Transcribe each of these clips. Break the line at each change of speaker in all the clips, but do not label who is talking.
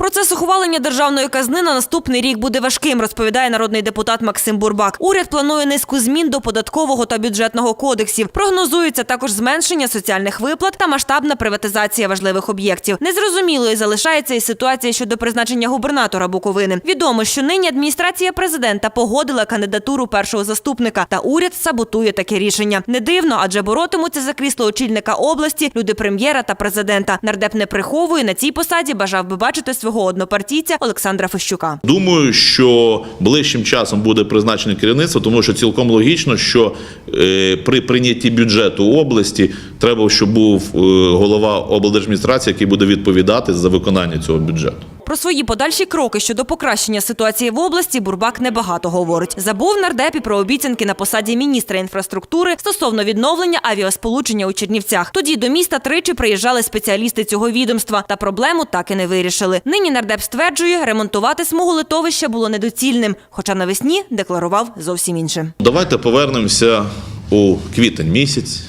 Процес ухвалення державної казни на наступний рік буде важким, розповідає народний депутат Максим Бурбак. Уряд планує низку змін до податкового та бюджетного кодексів. Прогнозується також зменшення соціальних виплат та масштабна приватизація важливих об'єктів. Незрозумілою залишається і ситуація щодо призначення губернатора Буковини. Відомо, що нині адміністрація президента погодила кандидатуру першого заступника, та уряд саботує таке рішення. Не дивно, адже боротимуться за крісло очільника області люди прем'єра та президента. Нардеп не приховує на цій посаді. Бажав би бачити свого однопартійця Олександра Фещука.
Думаю, що ближчим часом буде призначене керівництво, тому що цілком логічно, що е, при прийнятті бюджету області треба, щоб був е, голова облдержадміністрації, який буде відповідати за виконання цього бюджету.
Про свої подальші кроки щодо покращення ситуації в області Бурбак небагато говорить. Забув нардеп і про обіцянки на посаді міністра інфраструктури стосовно відновлення авіасполучення у Чернівцях. Тоді до міста тричі приїжджали спеціалісти цього відомства, та проблему так і не вирішили. Нині нардеп стверджує, ремонтувати смугу литовища було недоцільним, хоча навесні декларував зовсім інше.
Давайте повернемося у квітень місяць,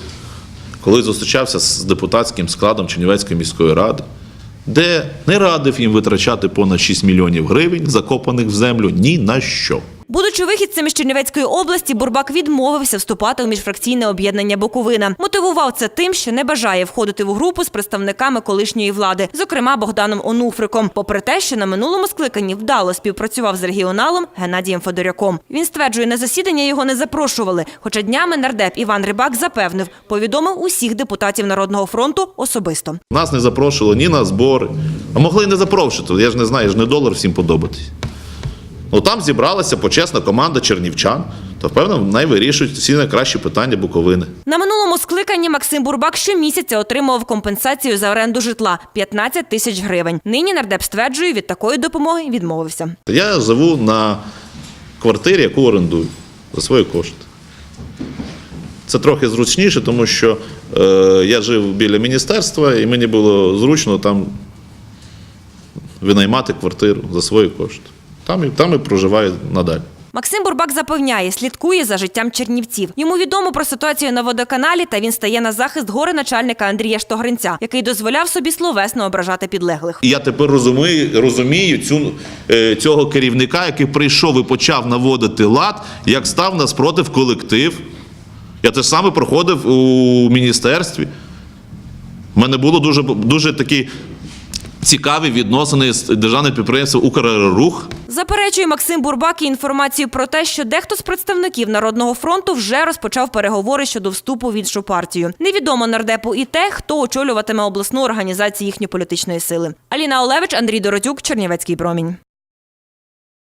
коли зустрічався з депутатським складом Чернівецької міської ради, де не радив їм витрачати понад 6 мільйонів гривень, закопаних в землю ні на що.
Будучи вихідцем із Чернівецької області, Бурбак відмовився вступати у міжфракційне об'єднання Буковина. Мотивував це тим, що не бажає входити в групу з представниками колишньої влади, зокрема Богданом Онуфриком. Попри те, що на минулому скликанні вдало співпрацював з регіоналом Геннадієм Федоряком. Він стверджує, на засідання його не запрошували. Хоча днями нардеп Іван Рибак запевнив, повідомив усіх депутатів Народного фронту особисто.
Нас не запрошували ні на збори, а могли не запрошувати. Я ж не знаю, я ж не долар всім подобатись. Ну там зібралася почесна команда чернівчан, то впевнено, найвирішують всі найкращі питання Буковини.
На минулому скликанні Максим Бурбак щомісяця отримував компенсацію за оренду житла 15 тисяч гривень. Нині нардеп стверджує, від такої допомоги відмовився.
Я живу на квартирі, яку орендую за свої кошти. Це трохи зручніше, тому що е, я жив біля міністерства, і мені було зручно там винаймати квартиру за свої кошти. Там і, там і проживаю надалі.
Максим Бурбак запевняє, слідкує за життям чернівців. Йому відомо про ситуацію на водоканалі, та він стає на захист гори начальника Андрія Штогринця, який дозволяв собі словесно ображати підлеглих.
Я тепер розумію, розумію цю, е, цього керівника, який прийшов і почав наводити лад, як став наспротив колектив. Я те ж саме проходив у міністерстві. У мене було дуже, дуже такі цікаві відносини з державним підприємством «Украерорух».
Заперечує Максим Бурбак і інформацію про те, що дехто з представників Народного фронту вже розпочав переговори щодо вступу в іншу партію. Невідомо нардепу і те, хто очолюватиме обласну організацію їхньої політичної сили. Аліна Олевич, Андрій Доротюк, Чернівецький промінь.